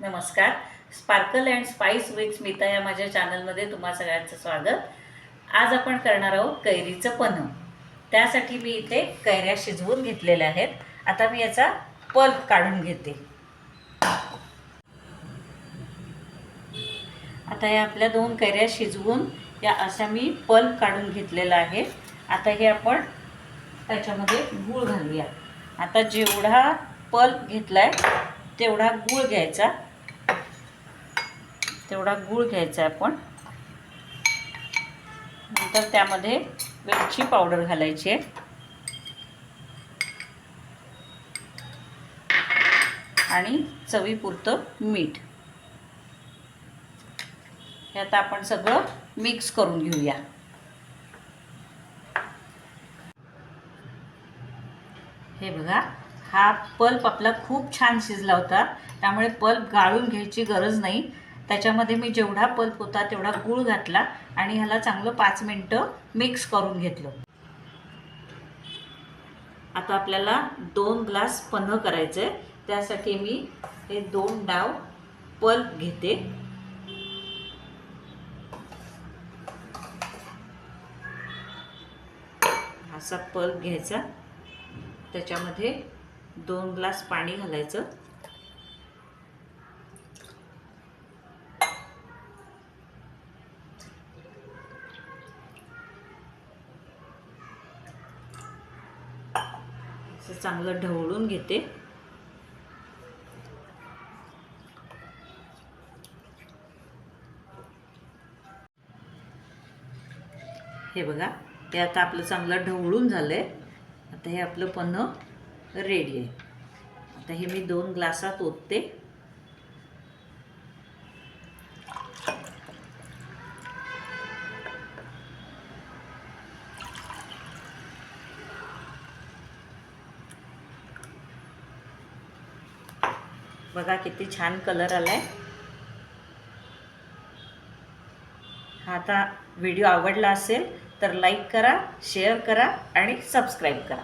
नमस्कार. Sparkle and spice with Smita या माझ्या चॅनलमध्ये तुम्हा सगळ्यांचं स्वागत. आज आपण करणार आहोत कैरीचं पन्ह त्यासाठी मी इथे कैऱ्या शिजवून घेतलेल्या आहेत. आता मी याचा पल्प काढून घेते. आता या आपल्या दोन कैऱ्या शिजवून या अशा मी पल्प काढून घेतलेला आहे. आता हे आपण त्याच्यामध्ये गूळ घालूया. आता जेवढा पल्प घेतलाय तेवढा गूळ घ्यायचा. तेवढा गूळ घ्यायचा आपण. नंतर त्यामध्ये वेलची पावडर घालायची आहे. आणि चवीपुरतं मीठ. हे आता आपण सगळं मिक्स करून घेऊया. हे बघा हा पल्प आपला खूप छान शिजला होता. त्यामुळे पल्प गाळून घ्यायची गरज नाही. त्याच्यामध्ये मी जेवढा पल्प होता तेवढा गूळ घातला आणि ह्याला चांगलं पाच मिनटं मिक्स करून घेतलं. आता आपल्याला दोन ग्लास पन्ह करायचं आहे त्यासाठी मी हे दोन डाव पल्प घेते. असा पल्प घ्यायचा. त्याच्यामध्ये दोन ग्लास पाणी घालायचं. असं चांगलं ढवळून घेते. हे बघा ते आता आपलं चांगलं ढवळून झालं आहे आता हे आपलं पन्ह रेडी आहे. आता हे मी दोन ग्लासात ओतते. बघा किती छान कलर आलाय. हा आता व्हिडिओ आवडला असेल तर लाईक करा शेअर करा आणि सबस्क्राईब करा.